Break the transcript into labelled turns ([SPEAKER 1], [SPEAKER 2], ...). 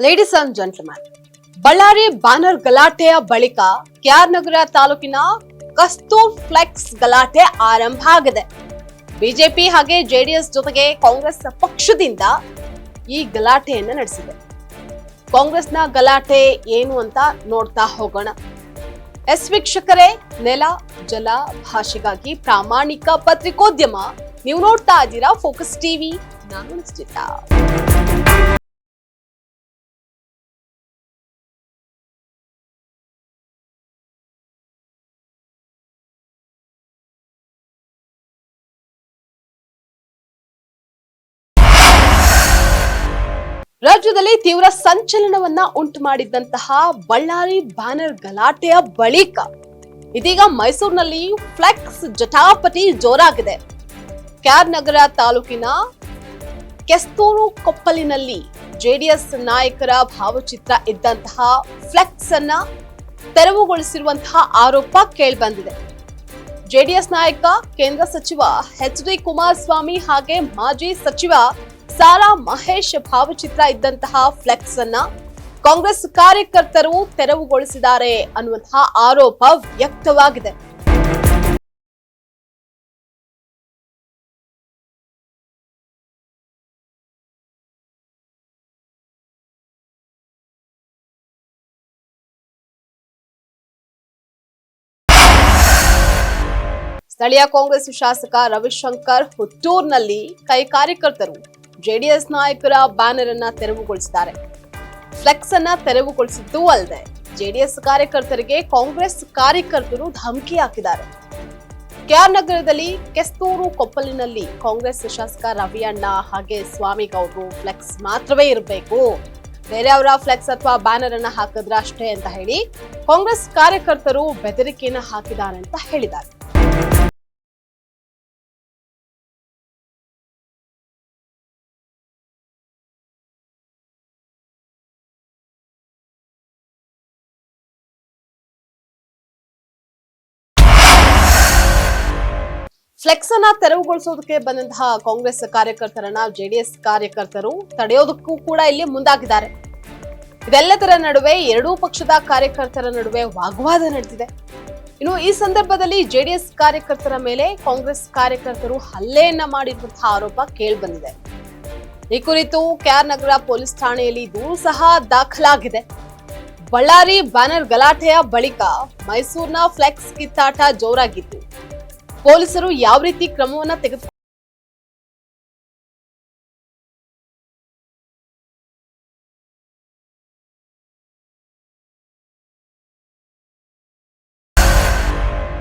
[SPEAKER 1] Ladies and gentleman Ballari banner ಗಲಾಟೆಯ ಬಳಿಕ K R ನಗರ ತಾಲೂಕಿನ Kastur flex ಗಲಾಟೆ ಆರಂಭ ಆಗಿದೆ ಬಿಜೆಪಿ ಹಾಗೆ ಜೆಡಿಎಸ್ ಜೊತೆಗೆ ಕಾಂಗ್ರೆಸ್ ಪಕ್ಷದಿಂದ ಈ ಗಲಾಟೆಯನ್ನ ನಡೆಸಿದೆ ಕಾಂಗ್ರೆಸ್ನ ಗಲಾಟೆ ಏನು ಅಂತ ನೋಡ್ತಾ ಹೋಗೋಣ ಎಸ್ ವೀಕ್ಷಕರೇ ನೆಲ ಜಲ ಭಾಷೆಗಾಗಿ ಪ್ರಾಮಾಣಿಕ ಪತ್ರಿಕೋದ್ಯಮ ನೀವು ನೋಡ್ತಾ ಇದ್ದೀರಾ ಫೋಕಸ್ ಟಿವಿ ನಾನು ರಾಜ್ಯದಲ್ಲಿ ತೀವ್ರ ಸಂಚಲನವನ್ನ ಉಂಟು ಮಾಡಿದ್ದಂತಹ ಬಳ್ಳಾರಿ ಬ್ಯಾನರ್ ಗಲಾಟೆಯ ಬಳಿಕ ಇದೀಗ ಮೈಸೂರಿನಲ್ಲಿ ಫ್ಲೆಕ್ಸ್ ಜಟಾಪಟಿ ಜೋರಾಗಿದೆ. ಕ್ಯಾರ್ ನಗರ ತಾಲೂಕಿನ ಕೆಸ್ತೂರು ಕೊಪ್ಪಲಿನಲ್ಲಿ ಜೆಡಿಎಸ್ ನಾಯಕರ ಭಾವಚಿತ್ರ ಇದ್ದಂತಹ ಫ್ಲೆಕ್ಸ್ ಅನ್ನ ತೆರವುಗೊಳಿಸಿರುವಂತಹ ಆರೋಪ ಕೇಳಿಬಂದಿದೆ. ಜೆಡಿಎಸ್ ನಾಯಕ, ಕೇಂದ್ರ ಸಚಿವ ಎಚ್ ಡಿ ಕುಮಾರಸ್ವಾಮಿ ಹಾಗೆ ಮಾಜಿ ಸಚಿವ ಸಾರಾ ಮಹೇಶ್ ಭಾವಚಿತ್ರ ಇದ್ದಂತಹ ಫ್ಲೆಕ್ಸ್ ಅನ್ನ ಕಾಂಗ್ರೆಸ್ ಕಾರ್ಯಕರ್ತರು ತೆರವುಗೊಳಿಸಿದ್ದಾರೆ ಅನ್ನುವಂತಹ ಆರೋಪ ವ್ಯಕ್ತವಾಗಿದೆ. ಸ್ಥಳೀಯ ಕಾಂಗ್ರೆಸ್ ಶಾಸಕ ರವಿಶಂಕರ್ ಹುಟ್ಟೂರ್ನಲ್ಲಿ ಕೈ ಕಾರ್ಯಕರ್ತರು ಜೆಡಿಎಸ್ ನಾಯಕರ ಬ್ಯಾನರ್ ಅನ್ನ ತೆರವುಗೊಳಿಸಿದ್ದಾರೆ ಫ್ಲೆಕ್ಸ್ ಅನ್ನ ತೆರವುಗೊಳಿಸಿದ್ದು ಅಲ್ಲದೆ ಜೆಡಿಎಸ್ ಕಾರ್ಯಕರ್ತರಿಗೆ ಕಾಂಗ್ರೆಸ್ ಕಾರ್ಯಕರ್ತರು ಧಮಕಿ ಹಾಕಿದ್ದಾರೆ. ಕೆಆರ್ ನಗರದಲ್ಲಿ ಕೆಸ್ತೂರು ಕೊಪ್ಪಲಿನಲ್ಲಿ ಕಾಂಗ್ರೆಸ್ ಶಾಸಕ ರವಿ ಅಣ್ಣ ಹಾಗೆ ಸ್ವಾಮಿಗೌಡರು ಫ್ಲೆಕ್ಸ್ ಮಾತ್ರವೇ ಇರಬೇಕು. ಬೇರೆಯವರ ಫ್ಲೆಕ್ಸ್ ಅಥವಾ ಬ್ಯಾನರ್ ಅನ್ನ ಹಾಕಿದ್ರೆ ಅಷ್ಟೇ ಅಂತ ಹೇಳಿ ಕಾಂಗ್ರೆಸ್ ಕಾರ್ಯಕರ್ತರು ಬೆದರಿಕೆಯನ್ನು ಹಾಕಿದ್ದಾರೆ ಅಂತ ಹೇಳಿದ್ದಾರೆ. ಫ್ಲೆಕ್ಸ್ ಅನ್ನ ತೆರವುಗೊಳಿಸೋದಕ್ಕೆ ಬಂದಂತಹ ಕಾಂಗ್ರೆಸ್ ಕಾರ್ಯಕರ್ತರನ್ನ ಜೆಡಿಎಸ್ ಕಾರ್ಯಕರ್ತರು ತಡೆಯೋದಕ್ಕೂ ಕೂಡ ಇಲ್ಲಿ ಮುಂದಾಗಿದ್ದಾರೆ. ಇದೆಲ್ಲದರ ನಡುವೆ ಎರಡೂ ಪಕ್ಷದ ಕಾರ್ಯಕರ್ತರ ನಡುವೆ ವಾಗ್ವಾದ ನಡೆದಿದೆ. ಇನ್ನು ಈ ಸಂದರ್ಭದಲ್ಲಿ ಜೆಡಿಎಸ್ ಕಾರ್ಯಕರ್ತರ ಮೇಲೆ ಕಾಂಗ್ರೆಸ್ ಕಾರ್ಯಕರ್ತರು ಹಲ್ಲೆಯನ್ನ ಮಾಡಿರುವಂತಹ ಆರೋಪ ಕೇಳಿಬಂದಿದೆ. ಈ ಕುರಿತು ಕೆಆರ್ ನಗರ ಪೊಲೀಸ್ ಠಾಣೆಯಲ್ಲಿ ದೂರು ಸಹ ದಾಖಲಾಗಿದೆ. ಬಳ್ಳಾರಿ ಬ್ಯಾನರ್ ಗಲಾಟೆಯ ಬಳಿಕ ಮೈಸೂರಿನ ಫ್ಲೆಕ್ಸ್ ಕಿತ್ತಾಟ ಜೋರಾಗಿತ್ತು. ಪೊಲೀಸರು ಯಾವ ರೀತಿ ಕ್ರಮವನ್ನ ತೆಗೆದು